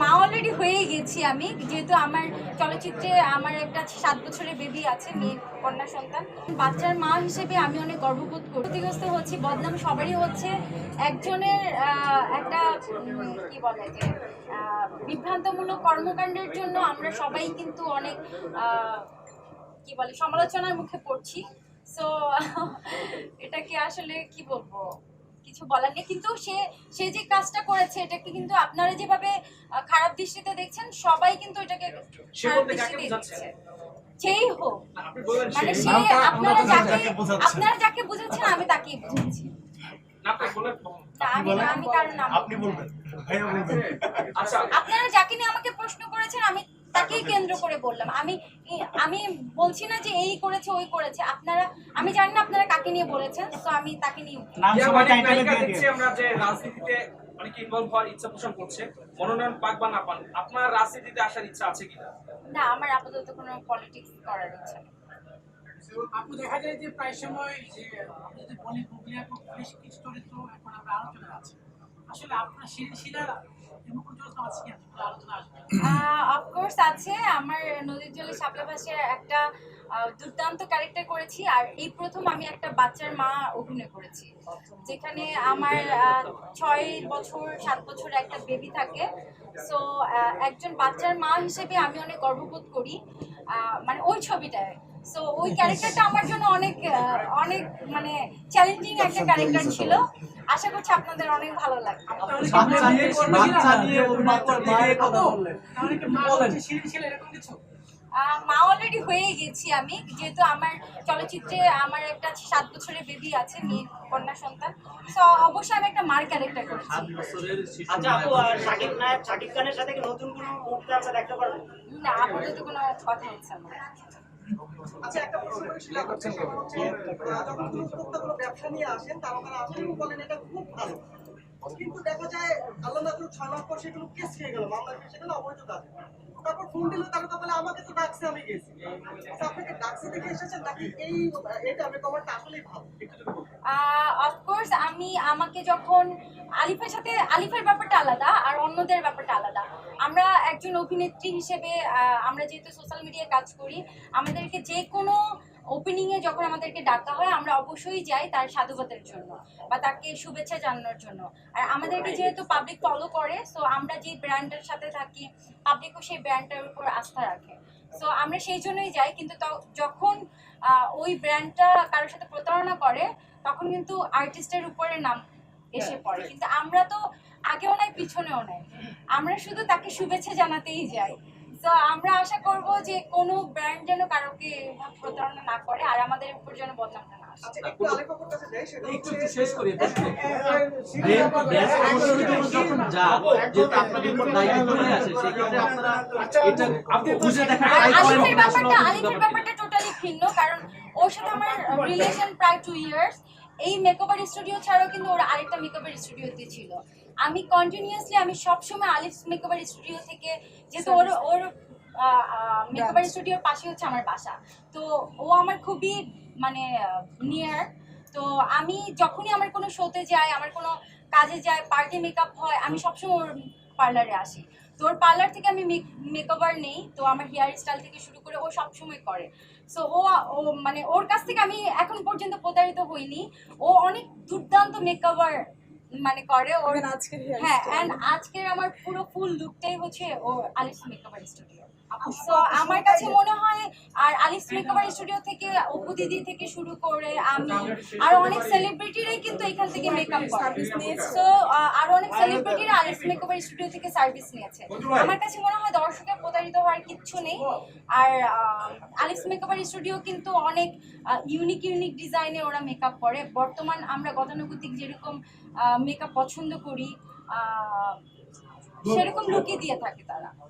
মা অলরেডি হয়ে গেছি আমি। যেহেতু আমার চলচ্চিত্রে আমার একটা সাত বছরের বেবি আছে, মেয়ে, কন্যা, সন্তান। বাচ্চার মা হিসেবে আমি অনেক গর্ববোধ করি। ক্ষতিগ্রস্ত হচ্ছি, বদনাম সবারই হচ্ছে। একজনের একটা কি বলে যে বিভ্রান্তমূলক কর্মকাণ্ডের জন্য আমরা সবাই কিন্তু অনেক কি বলে, সমালোচনার মুখে পড়ছি। সো এটাকে আসলে কি বলব? কিছু বলার নেই। কিন্তু সে সে যে কাজটা করেছে এটাকে কিন্তু আপনারা যেভাবে খারাপ দৃষ্টিতে দেখছেন সবাই কিন্তু এটাকে খারাপ দৃষ্টিতে দেখছে। যেই হোক মানে সে- আপনারা যাকে আপনারা যাকে বুঝাচ্ছেন আমি তাকেই বুঝাচ্ছি। আচ্ছা। আপনারা যাকে নিয়ে আমাকে প্রশ্ন করেছেন আমি তাকেই কেন্দ্র করে বললাম। আমি আমি বলছি না যে এই করেছে ওই করেছে। আপনারা আমি জানি না আপনারা কাকে নিয়ে বলেছেন তো আমি তাকে নিয়ে নাম সবাই দিয়ে আমরা যে রাজনীতিতে অনেকে ইনভলভ হওয়ার ইচ্ছা পোষণ করছে। মনোনয়ন পাক বা না পান আপনার রাজনীতিতে আসার ইচ্ছা আছে কিনা? না আমার আপাতত কোনো পলিটিক্স করার ইচ্ছা নেই। আপু দেখা যায় যে প্রায় সময় যে আমরা যদি বলি প্রক্রিয়া খুব বেশ কিছু চরিত্র এখন আমরা আলোচনা আছে। আসলে আপনার শিলা শিলার এমন চরিত্র আছে কি? আলোচনা আসবে অফকোর্স আছে, আমার নদীর জলে শাপলা ভাষার একটা দুর্দান্ত ক্যারেক্টার করেছি, আর এই প্রথম আমি একটা বাচ্চার মা অভিনয় করেছি। যেখানে আমার ছয় বছর, সাত বছর একটা বেবি থাকে। সো একজন বাচ্চার মা হিসেবে আমি অনেক গর্ববোধ করি। মানে ওই ছবিটায়। সো ওই ক্যারেক্টারটা আমার জন্য অনেক আহ, অনেক মানে চ্যালেঞ্জিং একটা ক্যারেক্টার ছিল। আশা করছি আপনাদের অনেক ভালো লাগবে। মা অলরেডি হয়ে গেছি আমি। যেহেতু আমার চলচ্চিত্রে আমার একটা সাত বছরের বেবি আছে মেয়ে কন্যা সন্তান। তো অবশ্যই আমি একটা মার ক্যারেক্টার করেছি। আচ্ছা আপু আর শাকিব নায়ক শাকিব খানের সাথে কি নতুন কোনো মুহূর্তে আমরা দেখতে পারব? না আপাতত কোনো কথা হচ্ছে না। আচ্ছা একটা প্রশ্ন করে সেটা হচ্ছে যখন কোনো? উদ্যোক্তা কোনো ব্যবসা নিয়ে আসেন তারা তারা আসেন বলেন এটা খুব ভালো। কিন্তু দেখা যায় আল্লাহ না করুক ছয় মাস পর সেগুলো কেস খেয়ে গেল মামলা ফেসে অবৈধ কাজ তারপর ফোন দিল তারা তো বলে আমাকে তো ডাকছে আমি গেছি। আচ্ছা, আপনাকে ডাকছে দেখে এসেছেন নাকি এই এটা আমি কমারটা আসলেই ভালো? একটু যদি। অফকোর্স আমি আমাকে যখন আলিফের সাথে আলিফের ব্যাপারটা আলাদা আর অন্যদের ব্যাপারটা আলাদা। আমরা একজন অভিনেত্রী হিসেবে আমরা যেহেতু সোশ্যাল মিডিয়ায় কাজ করি আমাদেরকে যে কোনো ওপেনিংয়ে যখন আমাদেরকে ডাকা হয় আমরা অবশ্যই যাই তার সাধুবাদের জন্য বা তাকে শুভেচ্ছা জানানোর জন্য। আর আমাদেরকে যেহেতু পাবলিক ফলো করে সো আমরা যে ব্র্যান্ডের সাথে থাকি পাবলিকও সেই ব্র্যান্ডটার উপর আস্থা রাখে। সো আমরা সেই জন্যই যাই কিন্তু ত- যখন ওই ব্র্যান্ডটা কারোর সাথে প্রতারণা করে তখন কিন্তু আর্টিস্টের উপরে নাম এসে পড়ে। কিন্তু আমরা তো আগেও নাই পিছনেও নাই। আমরা শুধু তাকে শুভেচ্ছা জানাতেই যাই। তো আমরা আশা করব যে কোনো ব্র্যান্ড যেন কারোকে প্রতারণা না করে আর আমাদের উপর যেন বদনামটা না আসে। আলিফের ব্যাপারটা টোটালি ভিন্ন কারণ ওর সাথে আমার রিলেশন প্রায় টু ইয়ার্স এই মেকওভার স্টুডিও ছাড়াও কিন্তু ওর আরেকটা মেকওভার স্টুডিওতে ছিল। আমি কন্টিনিউয়াসলি আমি সবসময় আলিফ মেকওভার স্টুডিও থেকে যেহেতু ওর ওর মেকওভার স্টুডিওর পাশে হচ্ছে আমার বাসা। তো ও আমার খুবই মানে নিয়ার তো আমি যখনই আমার কোনো শোতে যাই আমার কোনো কাজে যাই পার্টি মেকআপ হয় আমি সবসময় ওর পার্লারে আসি। তো ওর পার্লার থেকে আমি মেকওভার নেই তো আমার হেয়ার স্টাইল থেকে শুরু করে ও সবসময় করে। সো ও ও মানে ওর কাছ থেকে আমি এখন পর্যন্ত প্রতারিত হইনি। ও অনেক দুর্দান্ত মেকওভার মানে করে ওর হ্যাঁ অ্যান্ড আজকের আমার পুরো ফুল লুকটাই হচ্ছে ও আলিস মেকওভার স্টুডিও সো আমার কাছে মনে হয় আর আলিফ মেকওভার স্টুডিও থেকে অপু দিদি থেকে শুরু করে আমি আর অনেক সেলিব্রিটিরাই কিন্তু এখান থেকে মেকআপ করে। সো আর অনেক সেলিব্রিটিরা আলিফ মেকওভার স্টুডিও থেকে সার্ভিস নিয়েছে। আমার কাছে মনে হয় দর্শকের প্রতারিত হওয়ার কিচ্ছু নেই। আর আলিফ মেকওভার স্টুডিও কিন্তু অনেক ইউনিক ইউনিক ডিজাইনে ওরা মেকআপ করে। বর্তমান আমরা গতানুগতিক যেরকম মেকআপ পছন্দ করি আহ, সেরকম লুকই দিয়ে থাকে তারা।